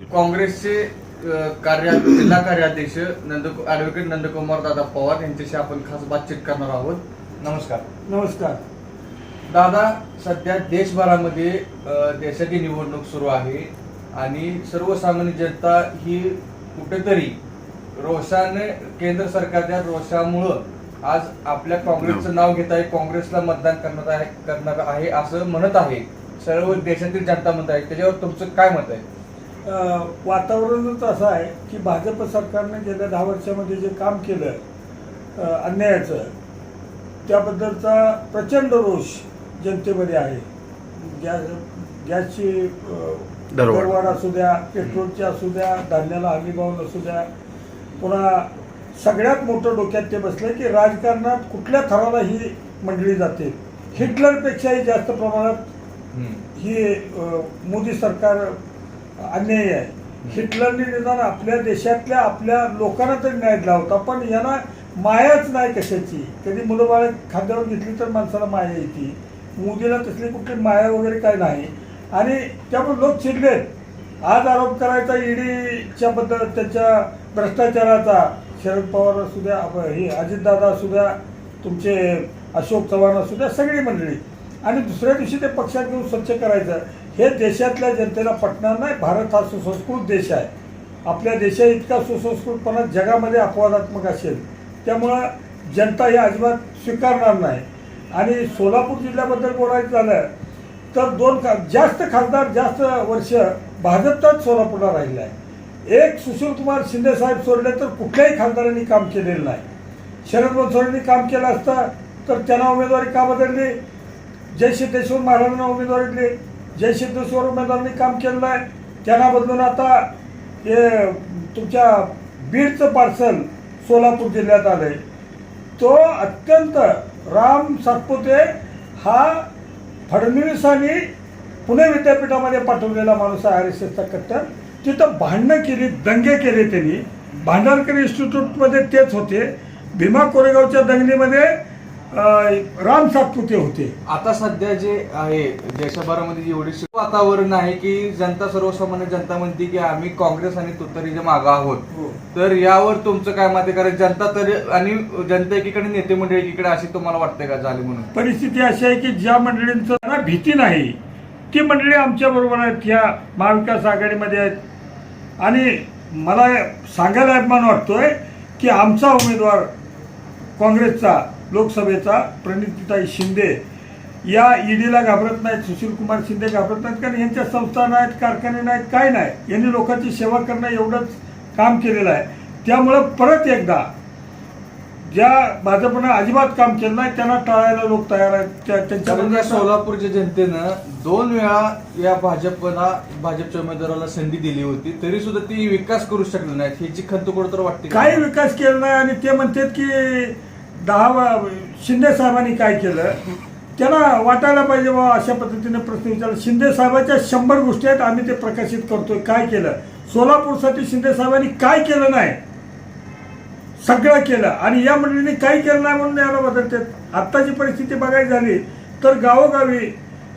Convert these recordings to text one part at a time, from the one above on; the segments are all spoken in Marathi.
काँग्रेसचे कार्य जिल्हा कार्याध्यक्ष नंद ॲडव्होकेट नंदकुमार दादा पवार यांच्याशी आपण खास बातचीत करणार आहोत. नमस्कार. नमस्कार. दादा सध्या देशभरामध्ये अ, देशाची निवडणूक सुरू आहे आणि सर्वसामान्य जनता ही कुठेतरी रोषाने केंद्र सरकारच्या रोषामुळं आज आपल्या काँग्रेसचं नाव घेत आहे काँग्रेसला मतदान करणार आहे करणार आहे असं म्हणत आहे सर्व देशातील जनता म्हणत आहे. त्याच्यावर तुमचं काय मत आहे? वातावरणच असं आहे की भाजप सरकारने गेल्या दहा वर्षामध्ये जे काम केलं अन्यायाचं त्याबद्दलचा प्रचंड रोष जनतेमध्ये आहे. गॅस गॅसची दरवाढ. असू द्या पेट्रोलची असू द्या धान्याला हमीभाव असू द्या पुन्हा सगळ्यात मोठं डोक्यात ते बसलं की राजकारणात कुठल्या थराला ही मंडळी जाते? हिटलरपेक्षाही जास्त प्रमाणात ही मोदी सरकार अन्याय आहे. हिटलरने निदान आपल्या देशातल्या आपल्या लोकांना तरी न्याय दिला होता पण यांना मायाच नाही कशाची. कधी मुलं बाळ खांद्यावर घेतली तर माणसाला माया येते. मोदीला तसली कुठली माया वगैरे काय नाही. आणि त्यामुळे लोक चिडलेत. आज आरोप करायचा ईडीच्या बद्दल त्याच्या भ्रष्टाचाराचा. शरद पवार असू द्या हे अजितदादा असू द्या तुमचे अशोक चव्हाण असू द्या सगळी मंडळी. आणि दुसऱ्या दिवशी ते पक्षात घेऊन स्वच्छ करायचं. हे देशातल्या जनतेला पटणार नाही. भारत हा सुसंस्कृत देश आहे. आपल्या देशा इतका सुसंस्कृतपणा जगामध्ये अपवादात्मक असेल. त्यामुळं जनता हे अजिबात स्वीकारणार नाही. आणि सोलापूर जिल्ह्याबद्दल बोलायचं झालं तर दोन खा जास्त खासदार जास्त वर्ष भाजपचाच सोलापूरला राहिला आहे. एक सुशीलकुमार शिंदे साहेब सोडले तर कुठल्याही खासदारांनी काम केलेलं नाही. शरद बनसोडेंनी काम केलं असतं तर त्यांना उमेदवारी का बदलली? जय सिद्धेश्वर महाराजांना उमेदवारी दिली. जय सिद्धेश्वर उमेदवारांनी काम केलेलं आहे त्यांना बदलून आता हे तुमच्या बीडचं पार्सल सोलापूर जिल्ह्यात आलं आहे तो अत्यंत राम सातपुते हा फडणवीसांनी पुणे विद्यापीठामध्ये पाठवलेला माणूस आहे आर एस एसचा कट्टर. तिथं भांडणं केली दंगे केले त्यांनी. भांडारकर इन्स्टिट्यूटमध्ये तेच होते. भीमा कोरेगावच्या दंगलीमध्ये राम सातपुते होते. आता सध्या जे आहे देशभरामध्ये एवढे वातावरण आहे की जनता सर्वसामान्य जनता म्हणते की आम्ही काँग्रेस आणि तुतारीच्या मागं आहोत. तर यावर तुमचं काय मत आहे? कारण जनता तरी आणि जनता एकीकडे नेते मंडळी एकीकडे अशी तुम्हाला वाटतंय का झाली म्हणून? परिस्थिती अशी आहे की ज्या मंडळींचं भीती नाही ती मंडळी आमच्या बरोबर आहेत ह्या महाविकास आघाडीमध्ये आहेत. आणि मला सांगायला अभिमान वाटतोय की आमचा उमेदवार काँग्रेसचा लोकसभेचा प्रणितीताई शिंदे. या ईडीला घाबरत नाहीत सुशीलकुमार शिंदे घाबरत नाहीत कारण यांच्या संस्था नाहीत कारखाने नाहीत काय नाही. यांनी लोकांची सेवा करणं एवढंच काम केलेलं आहे. त्यामुळं परत एकदा ज्या भाजपनं अजिबात काम केलं नाही त्यांना टाळायला लोक तयार आहेत. त्यांच्या सोलापूरच्या जनतेनं दोन वेळा या भाजपला भाजपच्या उमेदवाराला संधी दिली होती. तरी सुद्धा ती विकास करू शकली नाहीत. ह्याची खंत कुठं तर वाटते? काही विकास केला नाही आणि ते म्हणतात की दहा वा- शिंदे साहेबांनी काय केलं? त्यांना वाटायला पाहिजे बा अशा पद्धतीने प्रश्न विचारला. शिंदे साहेबांच्या शंभर गोष्टी आहेत आम्ही ते प्रकाशित करतोय. काय केलं? सोलापूरसाठी शिंदे साहेबांनी काय केलं नाही? सगळं केलं. आणि या मंडळींनी काही केलं नाही म्हणून याला बदलतात. आत्ताची परिस्थिती बघायची झाली तर गावोगावी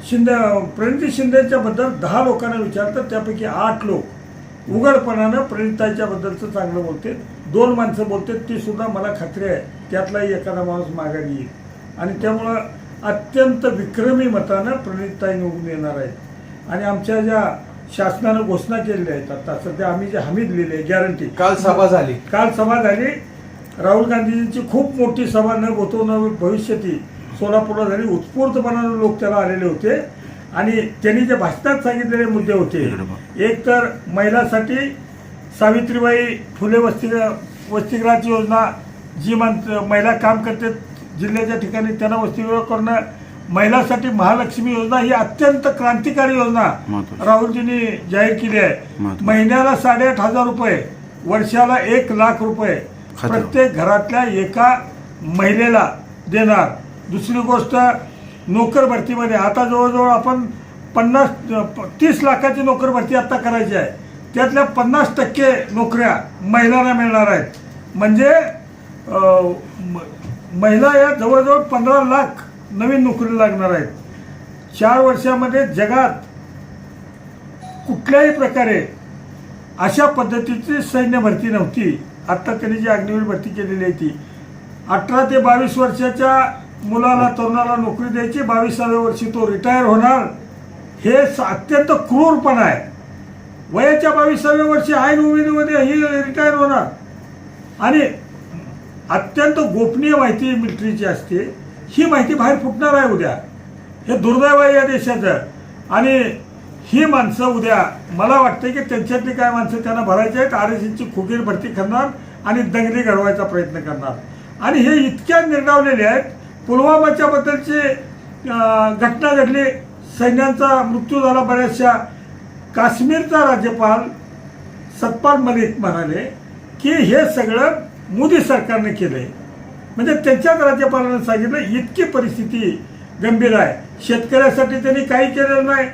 शिंदे प्रणिती शिंदेच्याबद्दल दहा लोकांना विचारतात त्यापैकी आठ लोक उघडपणानं प्रणिताच्याबद्दलचं चांगलं बोलते दोन माणसं बोलतात ती सुद्धा मला खात्री आहे. त्यातलाही एखादा माणूस माघारी येईल. आणि त्यामुळं अत्यंत विक्रमी मतानं प्रणिताई निवडून येणार आहेत. आणि आमच्या ज्या शासनानं घोषणा केलेल्या आहेत आता सध्या आम्ही जे हमी दिलेली आहे गॅरंटी काल सभा झाली. काल सभा झाली. राहुल गांधीजींची खूप मोठी सभा न न भविष्यती सोलापूरला झाली. उत्स्फूर्तपणाने लोक त्याला आलेले होते. आणि त्यांनी जे भाषणात सांगितलेले मुद्दे होते एक तर महिलांसाठी सावित्रीबाई फुले वस्ती वसतिगृहाची योजना जी मान महिला काम करते जिल्ह्याच्या ठिकाणी त्यांना वसतिगृह करणं महिलांसाठी महालक्ष्मी योजना ही अत्यंत क्रांतिकारी योजना. राहुलजींनी जाहीर केली आहे. महिन्याला साडेआठ हजार रुपये वर्षाला एक लाख रुपये. प्रत्येक घरातल्या एका महिलेला देणार दुसरी गोष्ट नोकर भरतीमध्ये आता जवळजवळ आपण पन्नास तीस लाखाची नोकर भरती आता करायची आहे त्यातल्या पन्नास टक्के नोकऱ्या महिलांना मिळणार आहेत म्हणजे महिला या जवळजवळ पंधरा लाख नवीन नोकरी लागणार आहेत. चार वर्षामध्ये जगात कुठल्याही प्रकारे अशा पद्धतीची सैन्य भरती नव्हती. आत्ता त्यांनी जी अग्निवीर भरती केलेली आहे ती. अठरा ते बावीस वर्षाच्या मुलाला तरुणाला नोकरी द्यायची बावीसाव्या वर्षी तो रिटायर होणार हे स- अत्यंत क्रूरपणा आहे. वयाच्या बावीसाव्या वर्षी ऐन उमेदीमध्ये ही रिटायर होणार. आणि अत्यंत गोपनीय माहिती मिलिटरीची असते. ही माहिती बाहेर फुटणार आहे उद्या. हे दुर्दैव आहे या देशाचं. आणि ही माणसं उद्या मला वाटतं की त्यांच्यातली काय माणसं त्यांना भरायची आहेत आर एस एसची खुगीर भरती करणार आणि दंगली घडवायचा प्रयत्न करणार. आणि हे इतक्या निर्डावलेले आहेत पुलवामाच्या बद्दलची घटना घडली सैन्यांचा मृत्यू झाला बऱ्याचशा. काश्मीरचा राज्यपाल सतपाल मलिक म्हणाले की हे सगळं मोदी सरकारने केलंय. म्हणजे त्यांच्याच राज्यपालानं सांगितलं इतकी परिस्थिती गंभीर आहे. शेतकऱ्यासाठी त्यांनी काही केलेलं नाही.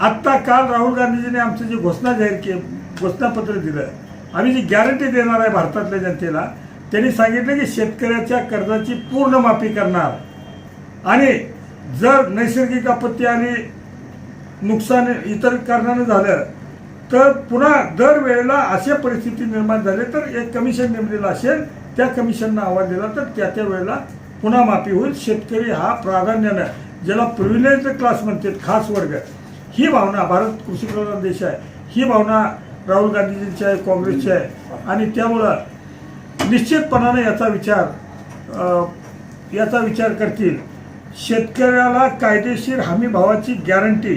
आत्ता काल राहुल गांधीजींनी आमचं जी घोषणा जाहीर के घोषणापत्र दिलं आम्ही जी गॅरंटी देणार आहे भारतातल्या जनतेला त्यांनी सांगितलं की शेतकऱ्याच्या कर्जाची पूर्ण माफी करणार. आणि जर नैसर्गिक आपत्ती आणि नुकसान इतर कारणानं झालं तर पुन्हा दर वेळेला अशा परिस्थिती निर्माण झाली तर एक कमिशन नेमलेलं असेल त्या कमिशननं आवाज दिला तर त्या त्या वेळेला पुन्हा माफी होईल. शेतकरी हा प्राधान्यानं ज्याला प्रिव्हिलेज क्लास म्हणतात खास वर्ग. ही भावना भारत कृषीप्रधान देश आहे. ही भावना राहुल गांधीजींची आहे काँग्रेसची आहे. आणि त्यामुळं निश्चितपणाने याचा विचार याचा विचार करतील. शेतकऱ्याला कायदेशीर हमी भावाची गॅरंटी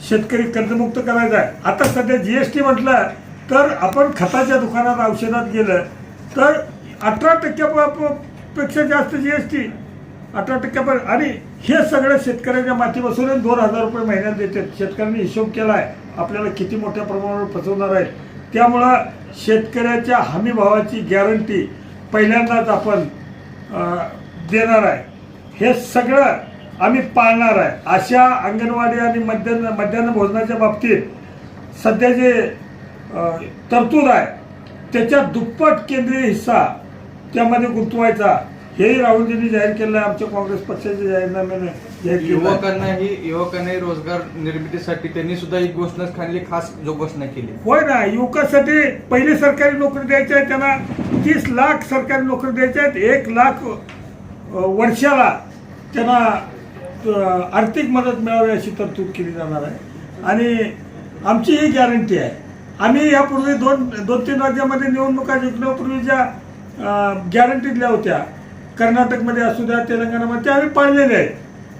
शेतकरी कर्जमुक्त करायचा आहे. आता सध्या जी एस टी म्हटलं तर आपण खताच्या दुकानात औषधात गेलं तर अठरा टक्क्यापेक्षा जास्त जी एस टी अठरा टक्क्यापर्यंत आणि हे सगळं शेतकऱ्याच्या मातीपासूनच दोन हजार रुपये महिन्यात देतात. शेतकऱ्यांनी हिशोब केला आहे. आपल्याला किती मोठ्या प्रमाणावर फसवणार आहेत. त्यामुळं शेतकऱ्याच्या हमीभावाची गॅरंटी पहिल्यांदाच आपण देणार आहे. हे सगळं आम्ही पाळणार आहे अशा अंगणवाडी आणि मध्यान्ह मध्यान्ह भोजनाच्या बाबतीत सध्या जे तरतूद आहे त्याच्या दुप्पट केंद्रीय हिस्सा त्यामध्ये गुंतवायचा हेही राहुलजींनी जाहीर केलं आहे आमच्या काँग्रेस पक्षाच्या जाहीरनाम्याने जाहीर आहे. युवकांनाही युवकांनाही रोजगार निर्मितीसाठी त्यांनी सुद्धा एक घोषणा खाली खास जो घोषणा केली होय ना युवकासाठी पहिली सरकारी नोकरी द्यायची आहे त्यांना तीस लाख सरकारी नोकरी द्यायच्या आहेत एक लाख वर्षाला त्यांना आर्थिक मदत मिळावी अशी तरतूद केली जाणार आहे. आणि आमची ही गॅरंटी आहे. आम्ही यापूर्वी दोन दोन तीन राज्यामध्ये निवडणुका जिंकण्यापूर्वी ज्या गॅरंटी दिल्या होत्या कर्नाटकमध्ये असू द्या तेलंगणामध्ये त्या आम्ही पाळलेल्या आहेत.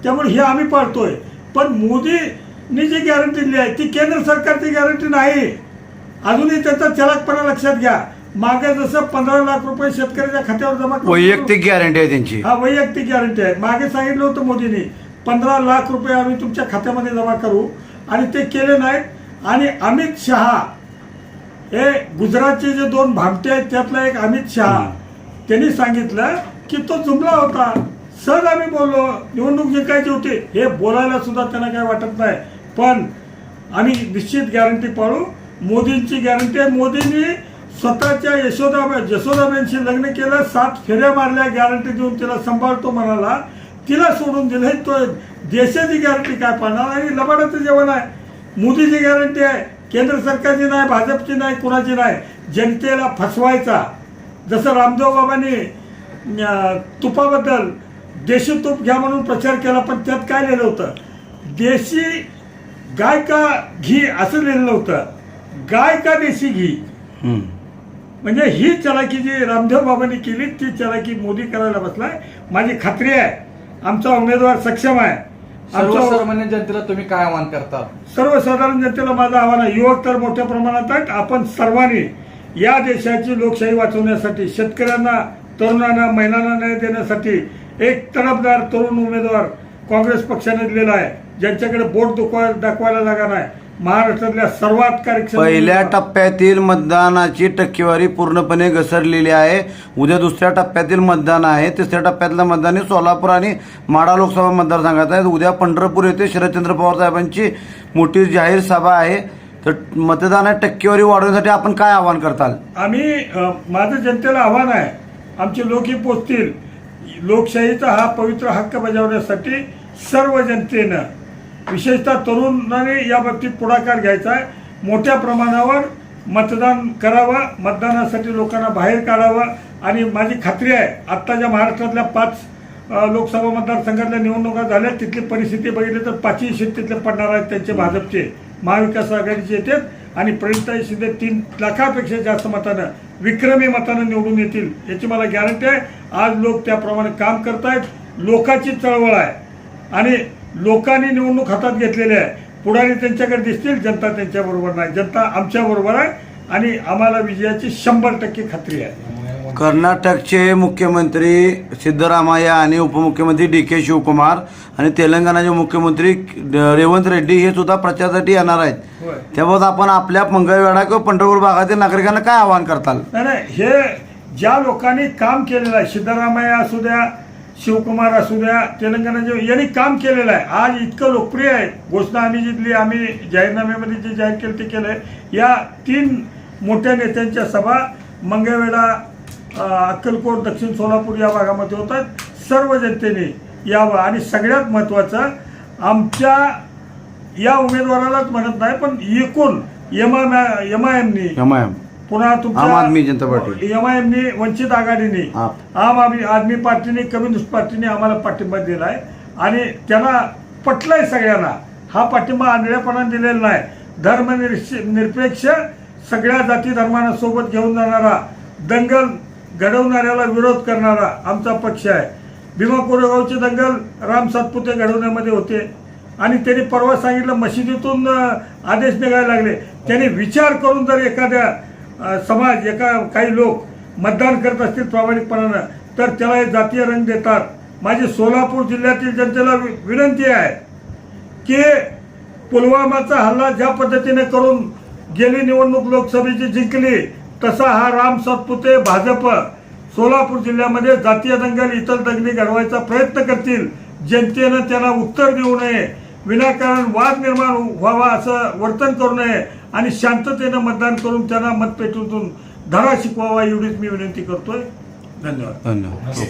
त्यामुळे हे आम्ही पाळतोय. पण मोदींनी जी गॅरंटी दिली आहे ती केंद्र सरकारची गॅरंटी नाही. अजूनही त्याचा चलाकपणा लक्षात घ्या. मागे जसं पंधरा लाख रुपये शेतकऱ्याच्या खात्यावर जमा वैयक्तिक गॅरंटी आहे त्यांची. हा वैयक्तिक गॅरंटी आहे. मागे सांगितलं होतं मोदींनी पंधरा लाख रुपये आम्ही तुमच्या खात्यामध्ये जमा करू. आणि ते केले नाहीत. आणि अमित शहा हे गुजरातचे जे दोन भामटे आहेत त्यातला एक अमित शहा त्यांनी सांगितलं की तो जुमला होता. सहज आम्ही बोललो निवडणूक जिंकायची होती. हे बोलायला सुद्धा त्यांना काय वाटत नाही. पण आम्ही निश्चित गॅरंटी पाळू. मोदींची गॅरंटी आहे. मोदींनी स्वतःच्या यशोदा यशोदाबाईंशी लग्न केलं. सात फेऱ्या मारल्या गॅरंटी देऊन तिला सांभाळतो म्हणाला. तिला सोडून दिले तो देशाची गॅरंटी काय पाळणार आणि लबाडाचं जेवण आहे. मोदीची गॅरंटी आहे. केंद्र सरकारची नाही भाजपची नाही कुणाची नाही. जनतेला फसवायचा. जसं रामदेव बाबांनी तुपाबद्दल देशी तूप घ्या म्हणून प्रचार केला पण त्यात काय लिहिलं होतं? देशी गाय का घी असं लिहिलेलं होतं. गाय का देशी घी. म्हणजे ही चलाकी जी रामदेव बाबांनी केली ती चलाकी मोदी करायला बसलाय. माझी खात्री आहे. आमचा उमेदवार सक्षम आहे. सर्वसामान्य जनतेला तुम्ही काय आवाहन करता? सर्वसाधारण जनतेला माझं आव्हान आहे. युवक तर मोठ्या प्रमाणात आहेत. आपण सर्वांनी या देशाची लोकशाही वाचवण्यासाठी शेतकऱ्यांना तरुणांना महिलांना न्याय देण्यासाठी एक तडफदार तरुण उमेदवार काँग्रेस पक्षाने दिलेला आहे. ज्यांच्याकडे बोट दुखवा दाखवायला जागा नाही. महाराष्ट्रातल्या सर्वात कार्यक्षम पहिल्या. टप्प्यातील मतदानाची टक्केवारी पूर्णपणे घसरलेली आहे. उद्या दुसऱ्या टप्प्यातील मतदान आहे. तिसऱ्या टप्प्यातलं मतदान हे सोलापूर आणि माडा लोकसभा मतदारसंघात आहे. उद्या पंढरपूर येथे शरदचंद्र पवार साहेबांची मोठी जाहीर सभा आहे. तर मतदानात टक्केवारी वाढवण्यासाठी आपण काय आवाहन करताल? आम्ही अ, माझं जनतेला आव्हान आहे. आमचे लोकही पोचतील. लोकशाहीचा हा पवित्र हक्क बजावण्यासाठी सर्व जनतेनं विशेषतः तरुणांनी या बाबतीत पुढाकार घ्यायचा आहे. मोठ्या प्रमाणावर मतदान करावं मतदानासाठी लोकांना बाहेर काढावं. आणि माझी खात्री आहे आत्ताच्या महाराष्ट्रातल्या पाच लोकसभा मतदारसंघातल्या निवडणुका झाल्या तिथली परिस्थिती बघितली तर पाचही सीट तिथले पडणार आहेत त्यांचे भाजपचे. महाविकास आघाडीचे येतात आणि प्रणिताई शिंदे तीन लाखापेक्षा जास्त मतानं विक्रमी मतानं निवडून येतील याची मला गॅरंटी आहे. आज लोक त्याप्रमाणे काम करतायत. लोकांची चळवळ आहे. आणि लोकांनी निवडणूक हातात घेतलेली आहे. पुढारी त्यांच्याकडे दिसतील जनता त्यांच्याबरोबर नाही. जनता आमच्याबरोबर आहे आणि आम्हाला विजयाची शंभर टक्के खात्री आहे. कर्नाटकचे मुख्यमंत्री सिद्धरामय्या आणि उपमुख्यमंत्री डी के शिवकुमार आणि तेलंगणाचे मुख्यमंत्री रेवंत रेड्डी हे सुद्धा प्रचारासाठी येणार आहेत. त्याबाबत आपण आपल्या मंगळवेढा किंवा पंढरपूर भागातील नागरिकांना काय आवाहन करताल? नाही नाही हे ज्या लोकांनी काम केलेलं आहे सिद्धरामय्या असू द्या शिवकुमार असू द्या तेलंगणाचे यांनी काम केलेलं आहे. आज इतकं लोकप्रिय आहे. घोषणा आम्ही जिथली आम्ही जाहीरनाम्यामध्ये जे जाहीर केलं ते केलं आहे या तीन मोठ्या नेत्यांच्या सभा मंगळवेढा अक्कलकोट दक्षिण सोलापूर या भागामध्ये होतात सर्व जनतेने यावं. आणि सगळ्यात महत्त्वाचं आमच्या या उमेदवारालाच म्हणत नाही पण एकूण M I M I M पुन्हा Aam Aadmi Janata party. M I एमनी वंचित आघाडीने. आम आदमी आदमी पार्टीने कम्युनिस्ट पार्टीने आम्हाला पाठिंबा दिला आहे आणि त्यांना पटलंय सगळ्यांना. हा पाठिंबा आंधळेपणा दिलेला नाही. धर्म निरपेक्ष सगळ्या जाती धर्मांना सोबत घेऊन जाणारा दंगल घडवणाऱ्याला विरोध करणारा आमचा पक्ष आहे. भीमा कोरेगावचे दंगल राम सातपुते घडवण्यामध्ये होते. आणि त्यांनी परवा सांगितलं मशिदीतून आदेश निघायला लागले. त्यांनी विचार करून जर एखाद्या समाज एका काही लोक मतदान करत असतील प्रामाणिकपणानं तर त्याला हे जातीय रंग देतात. माझी सोलापूर जिल्ह्यातील जनतेला वि- विनंती आहे की पुलवामाचा हल्ला ज्या पद्धतीने करून गेली निवडणूक लोकसभेची जिंकली तसा हा राम सातपुते भाजप सोलापूर जिल्ह्यामध्ये जातीय दंगल इतर दंगली घडवायचा प्रयत्न करतील. जनतेनं त्यांना उत्तर देऊ नये. विनाकारण वाद निर्माण व्हावा असं वर्तन करू नये. आणि शांततेनं मतदान करून त्यांना मतपेटीतून धडा शिकवावा एवढीच मी विनंती करतोय. धन्यवाद. धन्यवाद.